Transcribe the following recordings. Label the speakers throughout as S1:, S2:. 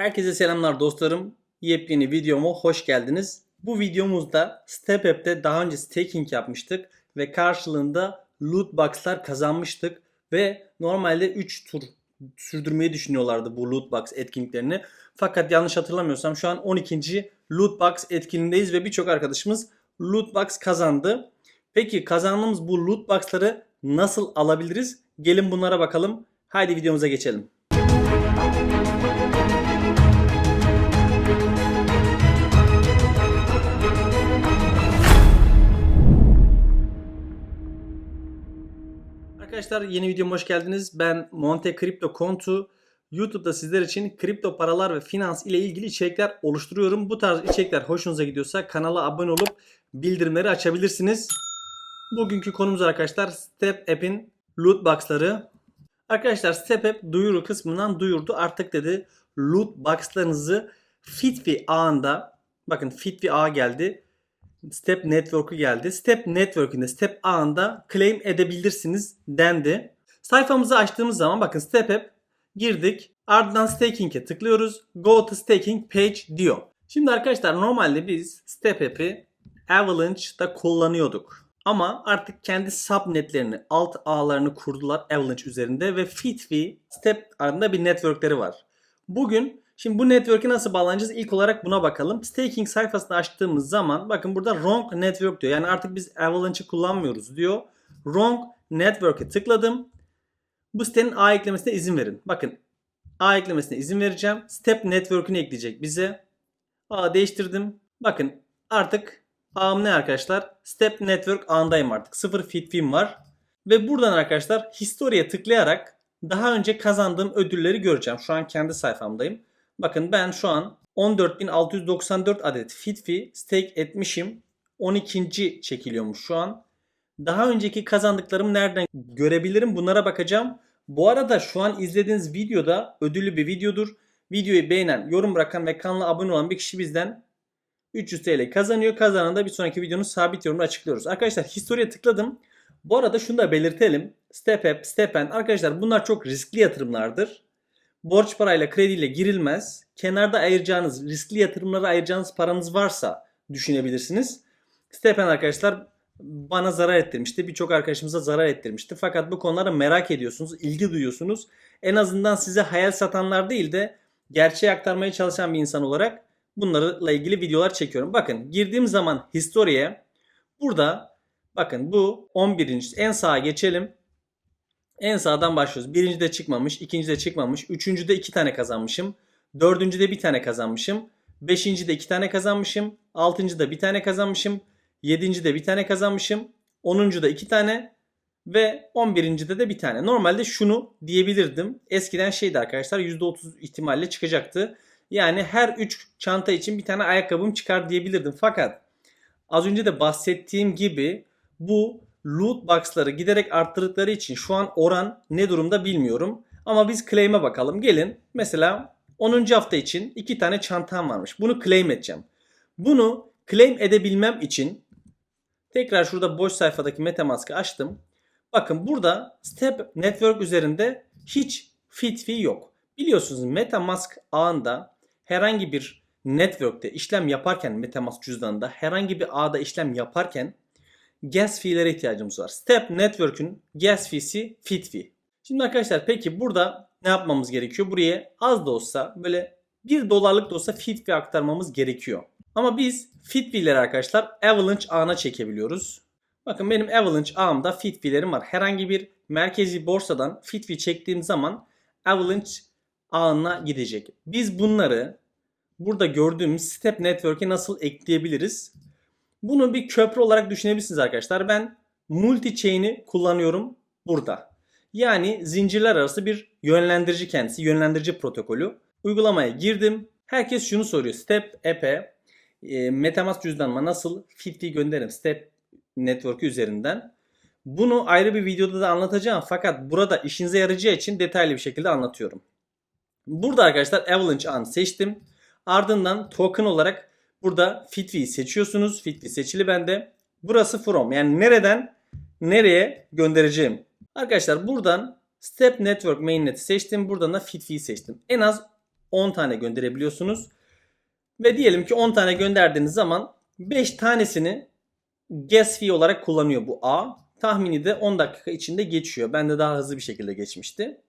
S1: Herkese selamlar dostlarım. Yepyeni videoma hoş geldiniz. Bu videomuzda StepApp'te daha önce staking yapmıştık ve karşılığında loot box'lar kazanmıştık ve normalde 3 tur sürdürmeyi düşünüyorlardı bu loot box etkinliklerini. Fakat yanlış hatırlamıyorsam şu an 12. loot box etkinliğindeyiz ve birçok arkadaşımız loot box kazandı. Peki kazandığımız bu loot box'ları nasıl alabiliriz? Gelin bunlara bakalım. Haydi videomuza geçelim. Arkadaşlar yeni videoma hoş geldiniz. Ben Monte Crypto Kontu. YouTube'da sizler için kripto paralar ve finans ile ilgili içerikler oluşturuyorum. Bu tarz içerikler hoşunuza gidiyorsa kanala abone olup bildirimleri açabilirsiniz. Bugünkü konumuz arkadaşlar Step App'in loot box'ları. Arkadaşlar Step App duyuru kısmından duyurdu. Artık dedi loot box'larınızı Fitfi ağında bakın Fitfi ağ geldi. Step Network'ü geldi. Step Network'ünde Step ağında claim edebilirsiniz dendi. Sayfamızı açtığımız zaman bakın Step App girdik. Ardından Staking'e tıklıyoruz. Go to Staking Page diyor. Şimdi arkadaşlar normalde biz Step App'i Avalanche'da kullanıyorduk. Ama artık kendi subnetlerini, alt ağlarını kurdular Avalanche üzerinde ve Fitfi Step adında bir networkleri var. Bugün Şimdi bu network'e nasıl bağlanacağız? İlk olarak buna bakalım. Staking sayfasını açtığımız zaman bakın burada wrong network diyor. Yani artık biz Avalanche'ı kullanmıyoruz diyor. Wrong network'e tıkladım. Bu sitenin ağ eklemesine izin verin. Bakın ağ eklemesine izin vereceğim. Step network'ünü ekleyecek bize. Ağ değiştirdim. Bakın artık ağım ne arkadaşlar? Step network ağındayım artık. 0 fit film var. Ve buradan arkadaşlar history'e tıklayarak daha önce kazandığım ödülleri göreceğim. Şu an kendi sayfamdayım. Bakın ben şu an 14.694 adet Fitfi stake etmişim. 12. çekiliyormuş şu an. Daha önceki kazandıklarımı nereden görebilirim bunlara bakacağım. Bu arada şu an izlediğiniz videoda ödüllü bir videodur. Videoyu beğenen, yorum bırakan ve kanala abone olan bir kişi bizden 300 TL kazanıyor. Kazanan da bir sonraki videonun sabit yorumunu açıklıyoruz. Arkadaşlar historiye tıkladım. Bu arada şunu da belirtelim. StepApp, StepN arkadaşlar bunlar çok riskli yatırımlardır borç parayla krediyle girilmez. Kenarda ayıracağınız, riskli yatırımlara ayıracağınız paranız varsa düşünebilirsiniz. Stepen arkadaşlar bana zarar ettirmişti. Birçok arkadaşımıza zarar ettirmişti. Fakat bu konuları merak ediyorsunuz, ilgi duyuyorsunuz. En azından size hayal satanlar değil de gerçeği aktarmaya çalışan bir insan olarak bunlarla ilgili videolar çekiyorum. Bakın girdiğim zaman historiye burada bakın bu 11. en sağa geçelim. En sağdan başlıyoruz. Birinci de çıkmamış, ikinci de çıkmamış, üçüncü de iki tane kazanmışım. Dördüncü de bir tane kazanmışım. Beşinci de iki tane kazanmışım. Altıncı da bir tane kazanmışım. Yedinci de bir tane kazanmışım. Onuncu da iki tane. Ve on birincide de bir tane. Normalde şunu diyebilirdim. Eskiden şeydi arkadaşlar %30 ihtimalle çıkacaktı. Yani her 3 çanta için bir tane ayakkabım çıkar diyebilirdim. Fakat az önce de bahsettiğim gibi bu loot box'ları giderek arttırdıkları için şu an oran ne durumda bilmiyorum. Ama biz claim'e bakalım. Gelin mesela 10. hafta için 2 tane çantam varmış. Bunu claim edeceğim. Bunu claim edebilmem için tekrar şurada boş sayfadaki Metamask'ı açtım. Bakın burada Step Network üzerinde hiç fit fee yok. Biliyorsunuz Metamask ağında herhangi bir network'te işlem yaparken Metamask cüzdanında herhangi bir ağda işlem yaparken gas fee'lere ihtiyacımız var. Step Network'ün gas fee'si fit fee. Şimdi arkadaşlar peki burada ne yapmamız gerekiyor? Buraya az da olsa böyle 1 dolarlık da olsa fit fee aktarmamız gerekiyor. Ama biz fit fee'leri arkadaşlar Avalanche ağına çekebiliyoruz. Bakın benim Avalanche ağımda fit fee'lerim var. Herhangi bir merkezi borsadan fit fee çektiğim zaman Avalanche ağına gidecek. Biz bunları burada gördüğümüz Step Network'e nasıl ekleyebiliriz? Bunu bir köprü olarak düşünebilirsiniz arkadaşlar. Ben multi chain'i kullanıyorum burada. Yani zincirler arası bir yönlendirici kendisi, yönlendirici protokolü. Uygulamaya girdim. Herkes şunu soruyor. Step app'e e, Metamask cüzdanıma nasıl Fit'i gönderirim Step Network üzerinden. Bunu ayrı bir videoda da anlatacağım fakat burada işinize yarayacağı için detaylı bir şekilde anlatıyorum. Burada arkadaşlar Avalanche an seçtim. Ardından token olarak Burada Fitvi'yi seçiyorsunuz. Fitvi seçili bende. Burası from. Yani nereden nereye göndereceğim. Arkadaşlar buradan Step Network Mainnet'i seçtim. Buradan da Fitvi'yi seçtim. En az 10 tane gönderebiliyorsunuz. Ve diyelim ki 10 tane gönderdiğiniz zaman 5 tanesini gas fee olarak kullanıyor bu A. Tahmini de 10 dakika içinde geçiyor. Ben de daha hızlı bir şekilde geçmişti.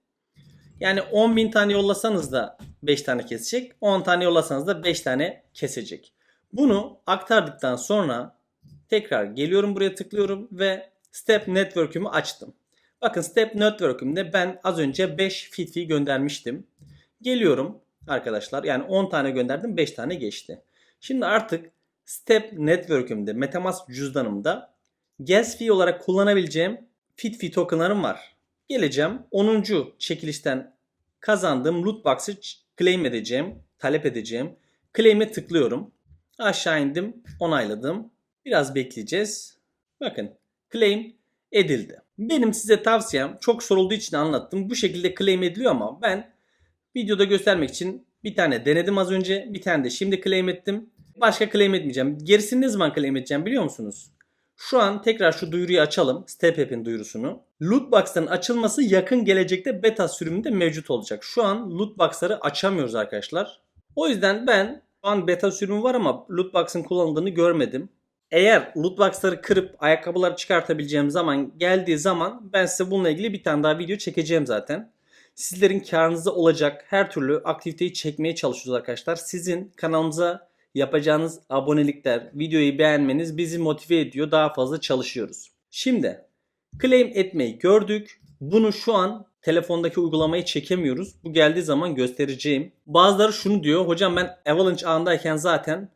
S1: Yani 10.000 tane yollasanız da 5 tane kesecek. 10 tane yollasanız da 5 tane kesecek. Bunu aktardıktan sonra tekrar geliyorum buraya tıklıyorum ve Step Network'ümü açtım. Bakın Step Network'ümde ben az önce 5 feed fee göndermiştim. Geliyorum arkadaşlar. Yani 10 tane gönderdim 5 tane geçti. Şimdi artık Step Network'ümde Metamask cüzdanımda gas fee olarak kullanabileceğim fee tokenlarım var. Geleceğim 10. çekilişten kazandığım loot box'ı claim edeceğim, talep edeceğim. Claim'e tıklıyorum. Aşağı indim, onayladım. Biraz bekleyeceğiz. Bakın claim edildi. Benim size tavsiyem çok sorulduğu için anlattım. Bu şekilde claim ediliyor ama ben videoda göstermek için bir tane denedim az önce. Bir tane de şimdi claim ettim. Başka claim etmeyeceğim. Gerisini ne zaman claim edeceğim biliyor musunuz? Şu an tekrar şu duyuruyu açalım. Step App'in duyurusunu. Lootbox'ların açılması yakın gelecekte beta sürümünde mevcut olacak. Şu an lootbox'ları açamıyoruz arkadaşlar. O yüzden ben şu an beta sürümü var ama lootbox'ın kullanıldığını görmedim. Eğer lootbox'ları kırıp ayakkabıları çıkartabileceğim zaman geldiği zaman ben size bununla ilgili bir tane daha video çekeceğim zaten. Sizlerin karınıza olacak her türlü aktiviteyi çekmeye çalışıyoruz arkadaşlar. Sizin kanalımıza yapacağınız abonelikler, videoyu beğenmeniz bizi motive ediyor. Daha fazla çalışıyoruz. Şimdi claim etmeyi gördük. Bunu şu an telefondaki uygulamayı çekemiyoruz. Bu geldiği zaman göstereceğim. Bazıları şunu diyor. Hocam ben Avalanche ağındayken zaten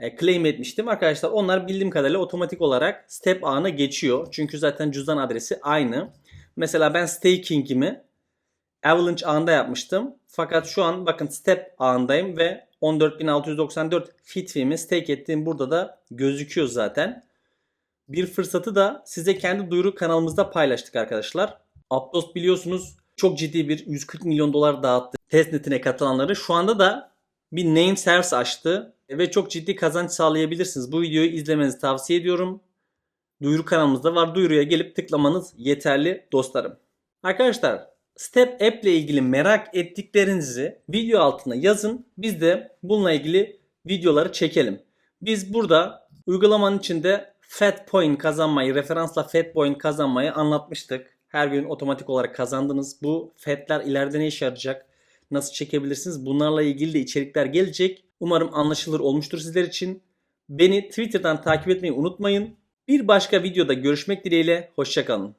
S1: e, claim etmiştim. Arkadaşlar onlar bildiğim kadarıyla otomatik olarak step ağına geçiyor. Çünkü zaten cüzdan adresi aynı. Mesela ben staking'imi Avalanche ağında yapmıştım. Fakat şu an bakın step ağındayım ve 14.694 fit fee'mi stake ettiğim burada da gözüküyor zaten. Bir fırsatı da size kendi duyuru kanalımızda paylaştık arkadaşlar. Aptos biliyorsunuz çok ciddi bir 140 milyon dolar dağıttı testnetine katılanları. Şu anda da bir name service açtı ve çok ciddi kazanç sağlayabilirsiniz. Bu videoyu izlemenizi tavsiye ediyorum. Duyuru kanalımızda var. Duyuruya gelip tıklamanız yeterli dostlarım. Arkadaşlar Step App ile ilgili merak ettiklerinizi video altına yazın. Biz de bununla ilgili videoları çekelim. Biz burada uygulamanın içinde Fat Point kazanmayı, referansla Fat Point kazanmayı anlatmıştık. Her gün otomatik olarak kazandınız. Bu Fat'ler ileride ne işe yarayacak? Nasıl çekebilirsiniz? Bunlarla ilgili de içerikler gelecek. Umarım anlaşılır olmuştur sizler için. Beni Twitter'dan takip etmeyi unutmayın. Bir başka videoda görüşmek dileğiyle. Hoşçakalın.